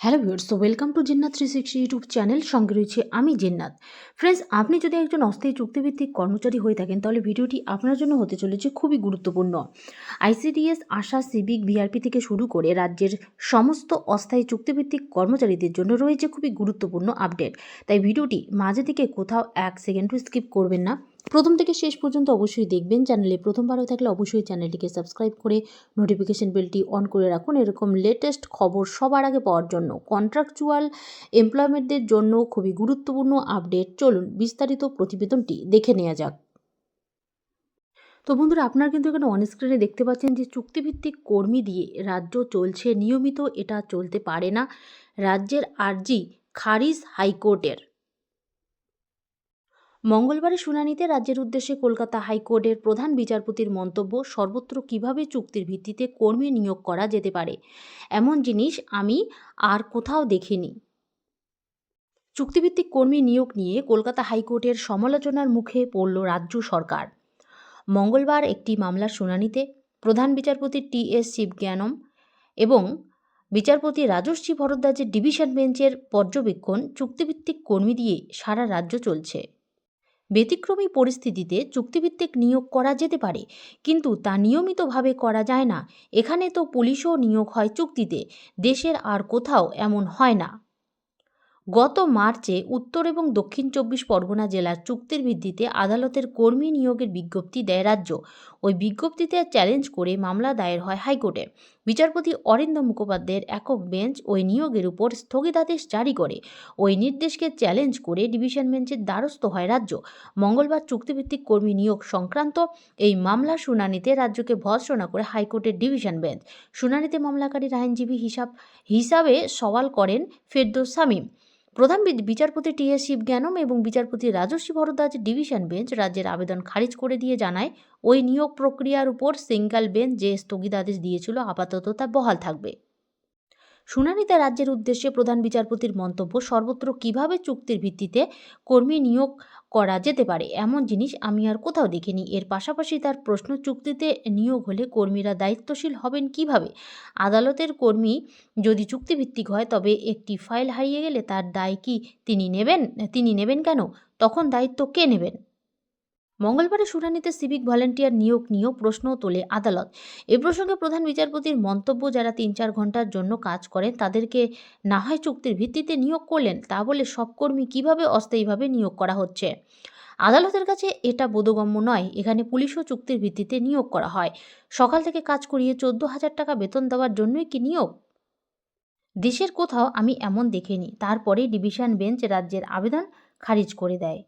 Hello viewers তো welcome to Jinnat three sixty YouTube channel সঙ্গে রয়েছে আমি জিন্নাত। ফ্রেন্ডস আপনি যদি একজন অস্থায়ী চুক্তিভিত্তিক কর্মচারী হয়ে থাকেন, তাহলে ভিডিওটি আপনার জন্য হতে চলেছে খুবই গুরুত্বপূর্ণ। আইসিডিএস আশা সিভিক ভিআরপি থেকে শুরু করে রাজ্যের সমস্ত অস্থায়ী চুক্তিভিত্তিক কর্মচারীদের জন্য রয়েছে খুবই গুরুত্বপূর্ণ আপডেট। তাই ভিডিওটি মাঝে থেকে কোথাও এক সেকেন্ডও স্কিপ করবেন না। প্রথম থেকে শেষ পর্যন্ত অবশ্যই দেখবেন চ্যানেলে প্রথমবার হয়ে থাকলে অবশ্যই চ্যানেলটিকে সাবস্ক্রাইব করে নোটিফিকেশন বেলটি অন করে রাখুন। এরকম লেটেস্ট খবর সবার আগে পাওয়ার জন্য কন্ট্রাকচুয়াল এমপ্লয়মেন্টদের জন্য খুবই গুরুত্বপূর্ণ আপডেট চলুন বিস্তারিত প্রতিবেদনটি দেখে নেওয়া যাক। তো বন্ধুরা, আপনারা কিন্তু এখানে অন স্ক্রিনে দেখতে পাচ্ছেন যে চুক্তিভিত্তিক কর্মী দিয়ে রাজ্য চলছে, নিয়মিত এটা চলতে পারে না। রাজ্যের আর্জি খারিজ হাইকোর্টের। মঙ্গলবারের শুনানিতে রাজ্যের উদ্দেশ্যে কলকাতা হাইকোর্টের প্রধান বিচারপতির মন্তব্য, সর্বত্র কীভাবে চুক্তির ভিত্তিতে কর্মী নিয়োগ করা যেতে পারে? এমন জিনিস আমি আর কোথাও দেখিনি। চুক্তিভিত্তিক কর্মী নিয়োগ নিয়ে কলকাতা হাইকোর্টের সমালোচনার মুখে পড়ল রাজ্য সরকার। মঙ্গলবার একটি মামলার শুনানিতে প্রধান বিচারপতি টি এস শিবজ্ঞানম এবং বিচারপতি রাজস্বী ভরদ্বাজের ডিভিশন বেঞ্চের পর্যবেক্ষণ চুক্তিভিত্তিক কর্মী দিয়ে সারা রাজ্য চলছে। ব্যতিক্রমী পরিস্থিতিতে চুক্তিভিত্তিক নিয়োগ করা যেতে পারে, কিন্তু তা নিয়মিতভাবে করা যায় না। এখানে তো পুলিশও নিয়োগ হয় চুক্তিতে, দেশের আর কোথাও এমন হয় না। গত মার্চে উত্তর এবং দক্ষিণ চব্বিশ পরগনা জেলার চুক্তির ভিত্তিতে আদালতের কর্মী নিয়োগের বিজ্ঞপ্তি দেয় রাজ্য। ওই বিজ্ঞপ্তিতে চ্যালেঞ্জ করে মামলা দায়ের হয় হাইকোর্টে। বিচারপতি অরিন্দ মুখোপাধ্যায়ের একক বেঞ্চ ওই নিয়োগের উপর স্থগিতাদেশ জারি করে। ওই নির্দেশকে চ্যালেঞ্জ করে ডিভিশন বেঞ্চের দ্বারস্থ হয় রাজ্য। মঙ্গলবার চুক্তিভিত্তিক কর্মী নিয়োগ সংক্রান্ত এই মামলার শুনানিতে রাজ্যকে ভর্সনা করে হাইকোর্টের ডিভিশন বেঞ্চ। শুনানিতে মামলাকারীর আইনজীবী হিসাব হিসাবে সওয়াল করেন ফেরদৌস শামীম। প্রধান বিচারপতি টি এস শিবজ্ঞানম এবং বিচারপতি রাজস্বী ভরদ্বাজ ডিভিশন বেঞ্চ রাজ্যের আবেদন খারিজ করে দিয়ে জানায়, ওই নিয়োগ প্রক্রিয়ার উপর সিঙ্গল বেঞ্চ যে স্থগিতাদেশ দিয়েছিল, আপাতত তা বহাল থাকবে। শুনানিতে রাজ্যের উদ্দেশ্যে প্রধান বিচারপতির মন্তব্য, সর্বত্র কীভাবে চুক্তির ভিত্তিতে কর্মী নিয়োগ করা যেতে পারে? এমন জিনিস আমি আর কোথাও দেখিনি। এর পাশাপাশি তার প্রশ্ন, চুক্তিতে নিয়োগ হলে কর্মীরা দায়িত্বশীল হবেন কীভাবে? আদালতের কর্মী যদি চুক্তিভিত্তিক হয়, তবে একটি ফাইল হারিয়ে গেলে তার দায় কি তিনি নেবেন? তিনি নেবেন কেন? তখন দায়িত্ব কে নেবেন? মঙ্গলবারের শুনানিতে সিভিক ভলেন্টিয়ার নিয়োগ নিয়েও প্রশ্ন তোলে আদালত। এ প্রসঙ্গে প্রধান বিচারপতির মন্তব্য, যারা তিন চার ঘণ্টার জন্য কাজ করেন, তাদেরকে না হয় চুক্তির ভিত্তিতে নিয়োগ করলেন, তা বলে সব কর্মী কীভাবে অস্থায়ীভাবে নিয়োগ করা হচ্ছে? আদালতের কাছে এটা বোধগম্য নয়। এখানে পুলিশও চুক্তির ভিত্তিতে নিয়োগ করা হয়। সকাল থেকে কাজ করিয়ে চোদ্দ হাজার টাকা বেতন দেওয়ার জন্যই কি নিয়োগ? দেশের কোথাও আমি এমন দেখিনি। তারপরে ডিভিশন বেঞ্চ রাজ্যের আবেদন খারিজ করে দেয়।